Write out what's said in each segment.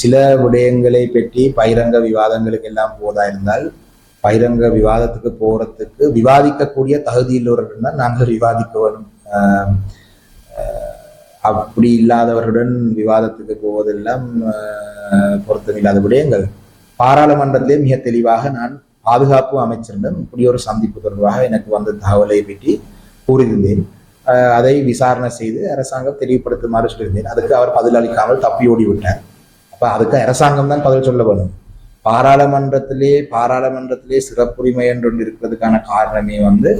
சில விடயங்களை பற்றி பகிரங்க விவாதங்களுக்கு எல்லாம் போதா இருந்தால் பகிரங்க விவாதத்துக்கு போறதுக்கு விவாதிக்கக்கூடிய தகுதியுள்ளவர்கள் தான் நாங்கள் விவாதிக்க வரும் அப்படி இல்லாதவர்களுடன் விவாதத்துக்கு போவதெல்லாம் ஆஹ் பொருத்தமில்லாத விடயங்கள். பாராளுமன்றத்திலே மிக தெளிவாக நான் பாதுகாப்பு அமைச்சரிடம் இப்படி ஒரு சந்திப்பு தொடர்பாக எனக்கு வந்த தகவலை பற்றி கூறியிருந்தேன். அதை விசாரணை செய்து அரசாங்கம் தெளிவுபடுத்துமாறு சொல்லியிருந்தேன். அதுக்கு அவர் பதிலளிக்காமல் தப்பி ஓடிவிட்டார் அப்ப அதுக்கு அரசாங்கம் தான் பதில் சொல்ல வேணும். பாராளுமன்றத்திலே பாராளுமன்றத்திலே சிறப்புரிமை என்று ஒன்று இருக்கிறதுக்கான காரணமே வந்து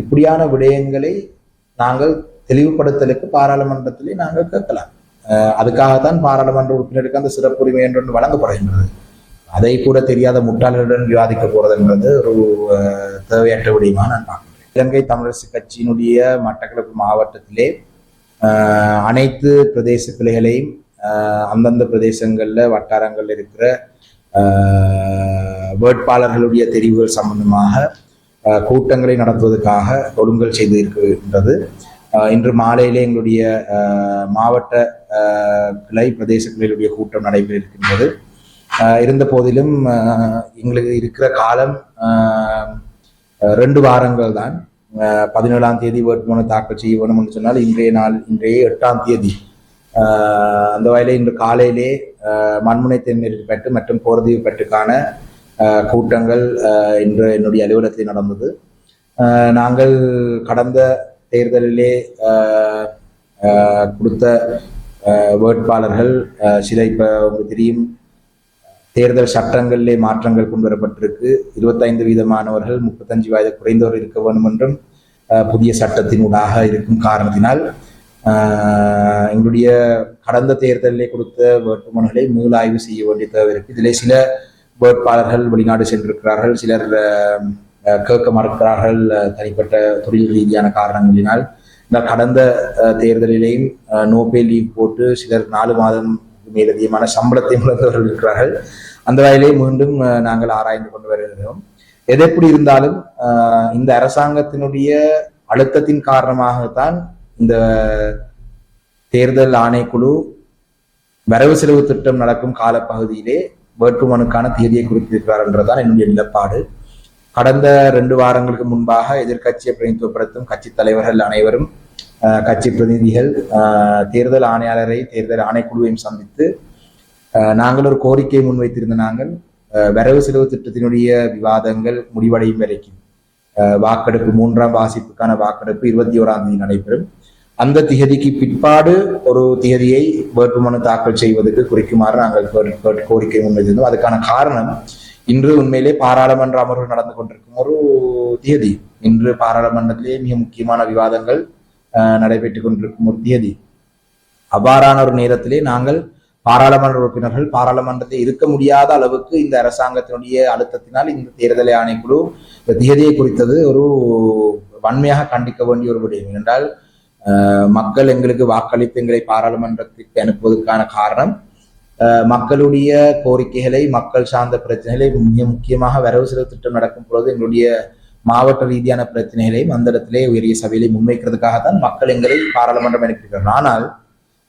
இப்படியான விடயங்களை நாங்கள் தெளிவுபடுத்தலுக்கு பாராளுமன்றத்திலே நாங்கள் கேட்கலாம். அதுக்காகத்தான் பாராளுமன்ற உறுப்பினருக்கு அந்த சிறப்புரிமை என்று ஒன்று வழங்கப்படுகின்றது. அதை கூட தெரியாத முட்டாளர்களுடன் விவாதிக்க போறதுன்றது ஒரு தேவையற்ற விடயமா நான் பார்க்கிறேன். இலங்கை தமிழரசு கட்சியினுடைய மட்டக்களப்பு மாவட்டத்திலே அனைத்து பிரதேச கிளைகளையும் அந்தந்த பிரதேசங்களில் வட்டாரங்களில் இருக்கிற வேட்பாளர்களுடைய தெரிவுகள் சம்பந்தமாக கூட்டங்களை நடத்துவதற்காக ஒழுங்கல் செய்து இருக்கின்றது இன்று மாலையிலே எங்களுடைய மாவட்ட கிளை பிரதேசங்களிலுடைய கூட்டம் நடைபெற இருக்கின்றது இருந்த போதிலும் எங்களுக்கு இருக்கிற காலம் ரெண்டு வாரங்கள் தான். பதினேழாம் தேதி வேட்புமனு தாக்கல் செய்ய வேணும்னு சொன்னால் இன்றைய நாள் இன்றைய எட்டாம் தேதி. அந்த வகையில் இன்று காலையிலே மண்முனை தென்மேற்கு பெற்று மற்றும் போர்தீவு பெற்றுக்கான கூட்டங்கள் இன்று என்னுடைய அலுவலகத்தில் நடந்தது. நாங்கள் கடந்த தேர்தலிலே கொடுத்த வேட்பாளர்கள் சில இப்போ உங்களுக்கு தெரியும் தேர்தல் சட்டங்களிலே மாற்றங்கள் கொண்டு வரப்பட்டிருக்கு இருபத்தைந்து வீதமானவர்கள் முப்பத்தஞ்சு வயது குறைந்தவர் இருக்க வேண்டும் என்றும் புதிய சட்டத்தின் ஊடாக இருக்கும் காரணத்தினால் எங்களுடைய கடந்த தேர்தலிலே கொடுத்த வேட்புமனுகளை மீளாய்வு செய்ய வேண்டிய தேவை இருக்கு. இதிலே சில வேட்பாளர்கள் வெளிநாடு சென்றிருக்கிறார்கள். சிலர் கேட்க மறுக்கிறார்கள். தனிப்பட்ட தொழில் ரீதியான காரணங்களினால். இந்த கடந்த தேர்தலிலேயும் நோபே லீவ் போட்டு சிலர் நாலு மாதம் மேலதிகமான சம்பளத்தை முழந்தவர்கள் இருக்கிறார்கள். அந்த வகையிலே மீண்டும் நாங்கள் ஆராய்ந்து கொண்டு வருகிறோம். எது எப்படி இருந்தாலும் இந்த அரசாங்கத்தினுடைய அழுத்தத்தின் காரணமாகத்தான் இந்த தேர்தல் ஆணைக்குழு வரவு செலவு திட்டம் நடக்கும் காலப்பகுதியிலே வேட்புமனுக்கான தேதியை குறித்திருக்கிறார் என்றுதான் என்னுடைய நிலப்பாடு. கடந்த ரெண்டு வாரங்களுக்கு முன்பாக எதிர்க்கட்சியை பிரதிநிதித்துவப்படுத்தும் கட்சி தலைவர்கள் அனைவரும் கட்சி பிரதிநிதிகள் தேர்தல் ஆணையாளரை தேர்தல் ஆணைக்குழுவையும் சந்தித்து நாங்கள் ஒரு கோரிக்கையை முன்வைத்திருந்த நாங்கள் வரவு செலவு திட்டத்தினுடைய விவாதங்கள் முடிவடையும் வரைக்கும் வாக்கெடுப்பு மூன்றாம் வாசிப்புக்கான வாக்கெடுப்பு இருபத்தி ஓராம் தேதி நடைபெறும். அந்த திகதிக்கு பிற்பாடு ஒரு திகதியை வேட்புமனு தாக்கல் செய்வதற்கு குறிக்குமாறு நாங்கள் கோரிக்கை முன்வைத்திருந்தோம். அதுக்கான காரணம் இன்று உண்மையிலே பாராளுமன்ற அமர்வு நடந்து கொண்டிருக்கும் ஒரு திகதி. இன்று பாராளுமன்றத்திலே மிக முக்கியமான விவாதங்கள் அஹ், நடைபெற்றுக் கொண்டிருக்கும் ஒரு தியதி அவ்வாறான ஒரு நேரத்திலே நாங்கள் பாராளுமன்ற உறுப்பினர்கள் பாராளுமன்றத்தில் இருக்க முடியாத அளவுக்கு இந்த அரசாங்கத்தினுடைய அழுத்தத்தினால் இந்த தேர்தல் ஆணைக்குழு இந்த தேதியை குறித்தது ஒரு வன்மையாக கண்டிக்க வேண்டிய ஒரு விடயம். என்றால் மக்கள் எங்களுக்கு வாக்களித்து எங்களை பாராளுமன்றத்திற்கு அனுப்புவதற்கான காரணம் மக்களுடைய கோரிக்கைகளை மக்கள் சார்ந்த பிரச்சனைகளை மிக முக்கியமாக வரவு செலவு திட்டம் நடக்கும் பொழுது எங்களுடைய மாவட்ட ரீதியான பிரச்சனைகளையும் அந்த இடத்திலே உயரிய சபையிலே முன்வைக்கிறதுக்காகத்தான் மக்கள் எங்களை பாராளுமன்றம் அனுப்பியிருக்கிறார் ஆனால்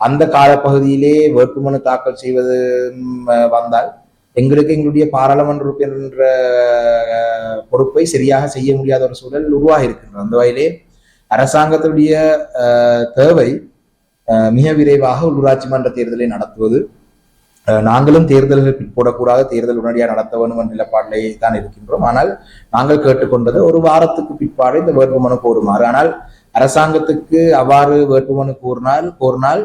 அந்த காலப்பகுதியிலே வேட்புமனு தாக்கல் செய்வது வந்தால் எங்களுக்கு எங்களுடைய பாராளுமன்ற உறுப்பினர் என்ற பொறுப்பை சரியாக செய்ய முடியாத ஒரு சூழல் உருவாகி இருக்கின்றது அந்த வகையிலே அரசாங்கத்துடைய தேவை மிக விரைவாக உள்ளூராட்சி மன்ற தேர்தலை நடத்துவது. நாங்களும் தேர்தல்கள் பிற்போடக்கூடாது தேர்தல் உடனடியாக நடத்த வேண்டும் என்ற நிலப்பாட்டிலே தான் இருக்கின்றோம். ஆனால் நாங்கள் கேட்டுக்கொண்டது ஒரு வாரத்துக்கு பிற்பாடு இந்த வேட்புமனு கோருமாறு. ஆனால் அரசாங்கத்துக்கு அவ்வாறு வேட்புமனு கூறினால் கோரினால்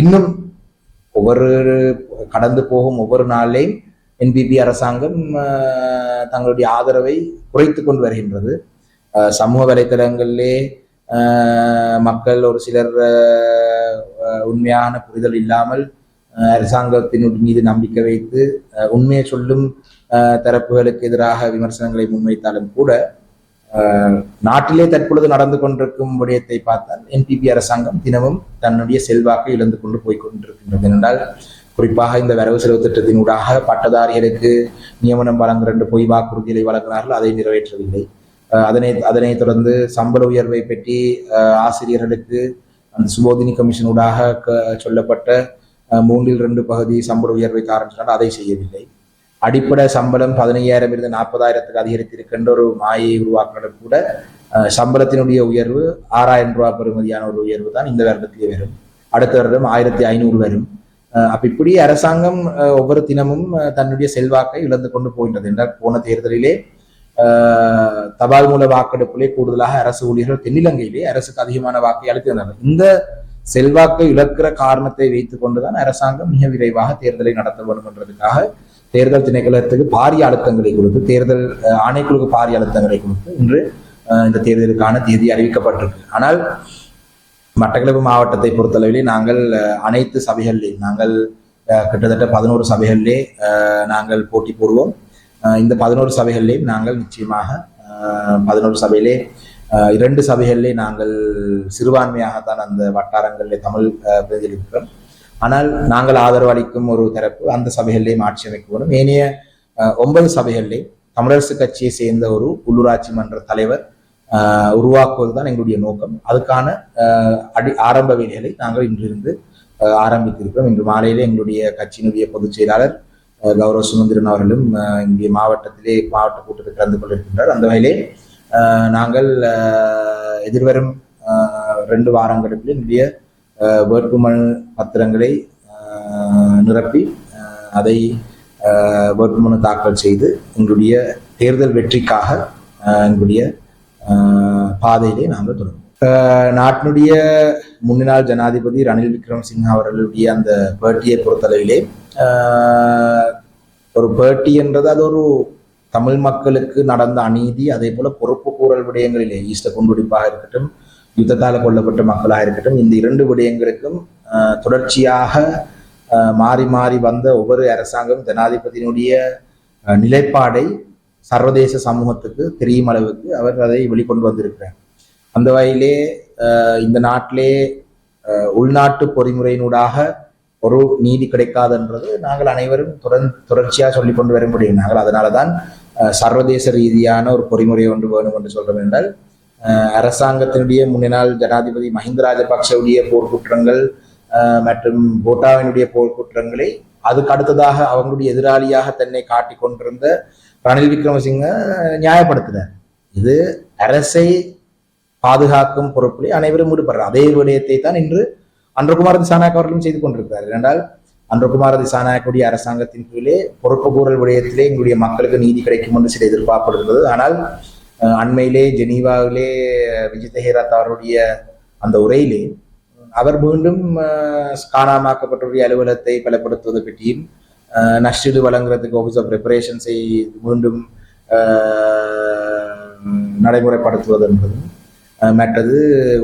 இன்னும் ஒவ்வொரு கடந்து போகும் ஒவ்வொரு நாளையும் என்பிபி அரசாங்கம் தங்களுடைய ஆதரவை குறைத்து கொண்டு வருகின்றது. சமூக வலைத்தளங்களிலே மக்கள் ஒரு சிலர் உண்மையான புரிதல் இல்லாமல் அரசாங்கத்தின் மீது நம்பிக்கை வைத்து உண்மையை சொல்லும் தரப்புகளுக்கு எதிராக விமர்சனங்களை முன்வைத்தாலும் கூட நாட்டிலே தற்பொழுது நடந்து கொண்டிருக்கும் விடயத்தை பார்த்தால் என்பிபி அரசாங்கம் தினமும் தன்னுடைய செல்வாக்கை இழந்து கொண்டு போய் கொண்டிருக்கின்றது. என்றால் குறிப்பாக இந்த வரவு செலவு திட்டத்தினூடாக பட்டதாரிகளுக்கு நியமனம் வழங்குகின்ற பொய் வாக்குறுதிகளை வழங்கினார்கள் அதை நிறைவேற்றவில்லை. அதனை அதனை அதனைத் தொடர்ந்து சம்பள உயர்வை பற்றி ஆசிரியர்களுக்கு அந்த சுபோதினி கமிஷனூடாக சொல்லப்பட்ட மூன்றில் ரெண்டு பகுதி சம்பள உயர்வை தாரன்னு அதை செய்யவில்லை. அடிப்படை சம்பளம் பதினையாயிரம் இருந்து நாற்பதாயிரத்துக்கு அதிகரித்திருக்கின்ற ஒரு மாயை உருவாக்கின கூட சம்பளத்தினுடைய உயர்வு ஆறாயிரம் ரூபாய் பெறுமதியான ஒரு உயர்வு தான் இந்த வருடத்திலே வரும். அடுத்த வருடம் ஆயிரத்தி ஐநூறு வரும். அப்ப இப்படி அரசாங்கம் ஒவ்வொரு தினமும் தன்னுடைய செல்வாக்கை இழந்து கொண்டு போகின்றது. என்றால் போன தேர்தலிலே தபால் மூல வாக்கெடுப்பிலே கூடுதலாக அரசு ஊழியர்கள் தென்னிலங்கையிலே அரசுக்கு அதிகமான வாக்கை அளித்திருந்தார்கள் இந்த செல்வாக்கை இழக்கிற காரணத்தை வைத்துக் கொண்டுதான் அரசாங்கம் மிக விரைவாக தேர்தலை நடத்த வேண்டும் என்றதுக்காக தேர்தல் திணைக்களத்துக்கு பாரிய அழுத்தங்களை கொடுத்து தேர்தல் ஆணைக்குழுக்கு பாரிய அழுத்தங்களை கொடுத்து இன்று இந்த தேர்தலுக்கான தேதி அறிவிக்கப்பட்டிருக்கு. ஆனால் மட்டக்களப்பு மாவட்டத்தை பொறுத்தளவிலே நாங்கள் அனைத்து சபைகளிலே நாங்கள் கிட்டத்தட்ட பதினோரு சபைகளிலே நாங்கள் போட்டி போடுவோம். இந்த பதினோரு சபைகளிலேயும் நாங்கள் நிச்சயமாக பதினோரு சபையிலே இரண்டு சபைகளிலே நாங்கள் சிறுபான்மையாகத்தான் அந்த வட்டாரங்களிலே தமிழ் அஹ், பிரதிநிதிக்கிறோம் ஆனால் நாங்கள் ஆதரவு அளிக்கும் ஒரு தரப்பு அந்த சபைகளிலேயும் ஆட்சி அமைக்க வேண்டும் ஏனைய ஒன்பது சபைகளிலே தமிழரசு கட்சியை சேர்ந்த ஒரு உள்ளூராட்சி மன்ற தலைவர் உருவாக்குவது தான் எங்களுடைய நோக்கம். அதுக்கான அடி ஆரம்ப வேலைகளை நாங்கள் இன்றிருந்து ஆரம்பித்திருக்கிறோம். இன்று மாலையிலே எங்களுடைய கட்சியினுடைய பொதுச் செயலாளர் கௌரவ சுமந்திரன் அவர்களும் இங்கே மாவட்டத்திலே மாவட்ட கூட்டத்தில் கலந்து கொண்டிருக்கின்றார். அந்த வகையிலே நாங்கள் எதிர்வரும் ரெண்டு வாரங்களுக்கு எங்களுடைய வேட்புமனு பத்திரங்களை நிரப்பி அதை வேட்புமனு தாக்கல் செய்து எங்களுடைய தேர்தல் வெற்றிக்காக எங்களுடைய பாதையிலே நாங்கள் தொடரும் நாட்டினுடைய முன்னாள் ஜனாதிபதி ரணில் விக்ரமசிங்க அவர்களுடைய அந்த பேட்டியை பொறுத்தளவிலே ஒரு பேட்டி என்றது அது ஒரு தமிழ் மக்களுக்கு நடந்த அநீதி அதே போல பொறுப்பு கூறல் விடயங்களிலே ஈஸ்ட குண்டுடிப்பாக இருக்கட்டும் யுத்தத்தால் கொல்லப்பட்ட மக்களாக இருக்கட்டும் இந்த இரண்டு விடயங்களுக்கும் தொடர்ச்சியாக மாறி மாறி வந்த ஒவ்வொரு அரசாங்கம் ஜனாதிபதியினுடைய நிலைப்பாடை சர்வதேச சமூகத்துக்கு தெரியும் அளவுக்கு அவர் அதை வெளிக்கொண்டு வந்திருக்கிறார். அந்த வகையிலே இந்த நாட்டிலே உள்நாட்டு பொறிமுறையினூடாக ஒரு நீதி கிடைக்காதுன்றது நாங்கள் அனைவரும் தொடர்ந்து தொடர்ச்சியாக சொல்லிக்கொண்டு வர முடியும். நாங்கள் அதனால தான் சர்வதேச ரீதியான ஒரு பொறிமுறை ஒன்று வேணும் என்று சொல்றோம் என்றால் அரசாங்கத்தினுடைய முன்னாள் ஜனாதிபதி மஹிந்த ராஜபக்சவுடைய போர்க்குற்றங்கள் மற்றும் போட்டாவினுடைய போர்க்குற்றங்களை அதுக்கு அடுத்ததாக அவங்களுடைய எதிராளியாக தன்னை காட்டி கொண்டிருந்த ரணில் விக்ரமசிங்க நியாயப்படுத்தினார். இது அரசை பாதுகாக்கும் பொறுப்பிலே அனைவரும் ஈடுபடுறார். அதே விடயத்தை தான் இன்று அன்றகுமார் திசாநாயக் அவர்களும் செய்து கொண்டிருக்கிறார். ஏனென்றால் அன்றகுமார் திசாநாயக்குடைய அரசாங்கத்தின் கீழே பொறுப்பு கூறல் விடயத்திலே எங்களுடைய மக்களுக்கு நீதி கிடைக்கும் என்று சில எதிர்பார்ப்படுகிறது ஆனால் அண்மையிலே ஜெனீவாவிலே விஜய் ஹேராத் அவருடைய அந்த உரையிலே அவர் மீண்டும் அஹ், காணாமாக்கப்பட்டவருடைய அலுவலகத்தை பலப்படுத்துவது பற்றியும் நஷ்டீடு வழங்குறதுக்கு ஆஃபீஸ் ஆஃப் ப்ரிப்பரேஷன்ஸை மீண்டும் நடைமுறைப்படுத்துவது என்பதும் மற்றது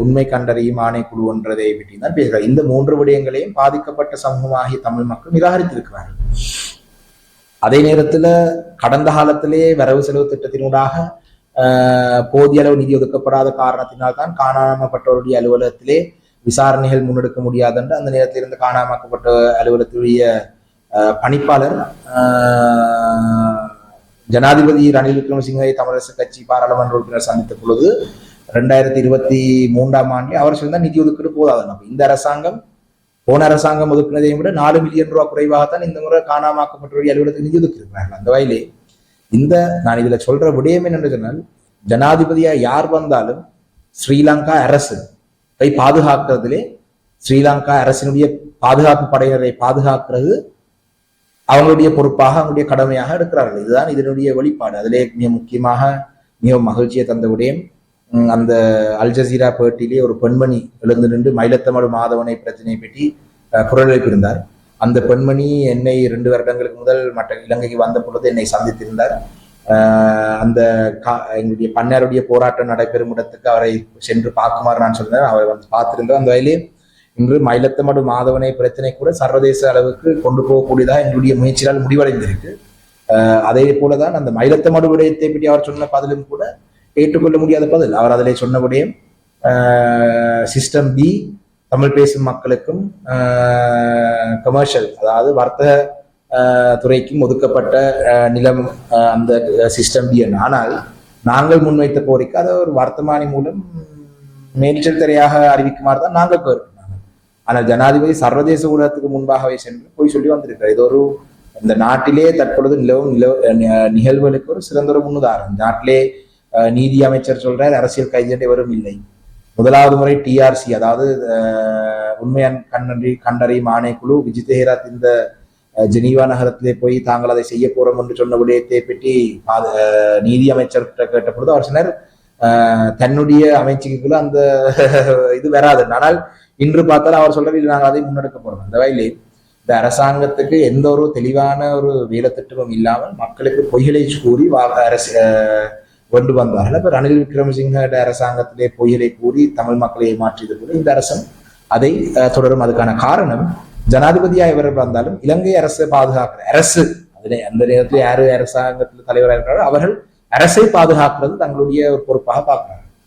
உண்மை கண்டறியும் ஆணைக்குழு ஒன்றதை பற்றி தான் பேசுகிறார். இந்த மூன்று விடயங்களையும் பாதிக்கப்பட்ட சமூகமாகிய தமிழ் மக்கள் நிராகரித்திருக்கிறார்கள். அதே நேரத்துல கடந்த காலத்திலே வரவு செலவு திட்டத்தினூடாக போதிய அளவு நிதி ஒதுக்கப்படாத காரணத்தினால் தான் காணாமப்பட்டவருடைய அலுவலகத்திலே விசாரணைகள் முன்னெடுக்க முடியாதென்று அந்த நேரத்தில் இருந்து காணாமக்கப்பட்ட அலுவலகத்துடைய பணிப்பாளர் ஜனாதிபதி ரணில் விக்ரமசிங்கை தமிழரசு கட்சி பாராளுமன்ற உறுப்பினர் சந்தித்த பொழுது ரெண்டாயிரத்தி இருபத்தி மூன்றாம் ஆண்டு அவர் சொன்ன நிதி ஒதுக்கீடு போதாது நம்ம இந்த அரசாங்கம் போன அரசாங்கம் ஒதுக்கினதையும் விட நாலு மில்லியன் ரூபாய் குறைவாகத்தான் இந்த முறை காணாமாக்கப்பட்டவருடைய அலுவலகத்துக்கு நிதி ஒதுக்கியிருக்கிறார்கள் அந்த வகையிலே. இந்த நான் இதுல சொல்ற விடயம் என்னென்று சொன்னால் ஜனாதிபதியா யார் வந்தாலும் ஸ்ரீலங்கா அரசு பாதுகாக்கிறதுலே ஸ்ரீலங்கா அரசினுடைய பாதுகாப்பு படையினரை பாதுகாக்கிறது அவங்களுடைய பொறுப்பாக அவங்களுடைய கடமையாக இருக்கிறார்கள் இதுதான் இதனுடைய வெளிப்பாடு. அதிலே மிக முக்கியமாக மிக மகிழ்ச்சியை தந்த விடயம் உம், அந்த அல் ஜசீரா ஒரு பெண்மணி எழுந்து நின்று மயிலத்தமிழ் மாதவனை பிரச்சனை பற்றி அஹ், குரல் எழுப்பியிருந்தார் அந்த பெண்மணி என்னை இரண்டு வருடங்களுக்கு முதல் மற்ற இலங்கைக்கு வந்த பொழுது என்னை சந்தித்திருந்தார். அந்த கா- எங்களுடைய பன்னாருடைய போராட்டம் நடைபெறும் இடத்துக்கு அவரை சென்று பார்க்குமாறு நான் சொன்னேன். அவரை வந்து பார்த்திருந்தோம். அந்த வகையிலே இன்று மயிலத்தமடு மாதவனை பிரச்சனை கூட சர்வதேச அளவுக்கு கொண்டு போகக்கூடியதாக எங்களுடைய முயற்சியால் முடிவடைந்திருக்கு. அதே போலதான் அந்த மயிலத்தமடு விடயத்தை பற்றி அவர் சொன்ன பதிலும் கூட ஏற்றுக்கொள்ள முடியாத பதில். அவர் அதிலே சொன்னபடியும் சிஸ்டம் பி தமிழ் பேசும் மக்களுக்கும் கமர்ஷியல் அதாவது வர்த்தக துறைக்கும் ஒதுக்கப்பட்ட நிலம் அந்த சிஸ்டம் பி ஆனால் நாங்கள் முன்வைத்த கோரிக்கை அதை ஒரு வர்த்தமானி மூலம் மேல்ச்சல் திரையாக அறிவிக்குமாறு தான் நாங்கள் கோரிக்கிறோம் ஆனால் ஜனாதிபதி சர்வதேச ஊடகத்துக்கு முன்பாகவே சென்று போய் சொல்லி வந்திருக்கிறார். இது ஒரு இந்த நாட்டிலே தற்பொழுது நிலவும் நிலவு நிகழ்வுகளுக்கு ஒரு சிறந்த ஒரு முன்னுதாரணம். நாட்டிலே நீதி அமைச்சர் சொல்றார் அரசியல் கைதிகள் எவரும் இல்லை. முதலாவது முறை டிஆர்சி அதாவது உண்மையான் கண்ணன்றி கண்டறியும் ஆணைக்குழு விஜித் ஹேராத் இந்த ஜெனீவா நகரத்திலே போய் தாங்கள் அதை செய்ய போறோம் என்று சொன்ன விடயத்தை பற்றி நீதி அமைச்சர்கிட்ட கேட்ட பொழுது அவர் சொன்னார் தன்னுடைய அமைச்சுக்குள்ள அந்த இது வராது. ஆனால் இன்று பார்த்தால் அவர் சொல்றது நாங்கள் அதை முன்னெடுக்க போறோம். அந்த வகையிலே இந்த அரசாங்கத்துக்கு எந்த ஒரு தெளிவான ஒரு வேலைத்திட்டமும் இல்லாமல் மக்களுக்கு பொய்களை கூறி அரசு கொண்டு வந்தார்கள். அப்ப ரணில் விக்ரமசிங்க அரசாங்கத்திலே பொய்யலை கூறி தமிழ் மக்களை ஏமாற்றியது கூட இந்த அரசும் அதை அஹ், தொடரும். அதுக்கான காரணம் ஜனாதிபதியா இவர் வந்தாலும் இலங்கை அரசை பாதுகாக்கிற அரசு அதிலே அந்த நேரத்தில் யாரு அரசாங்கத்தில் தலைவராக இருக்கிறாரோ அவர்கள் அரசை பாதுகாக்கிறது தங்களுடைய ஒரு பொறுப்பாக பார்க்கிறாங்க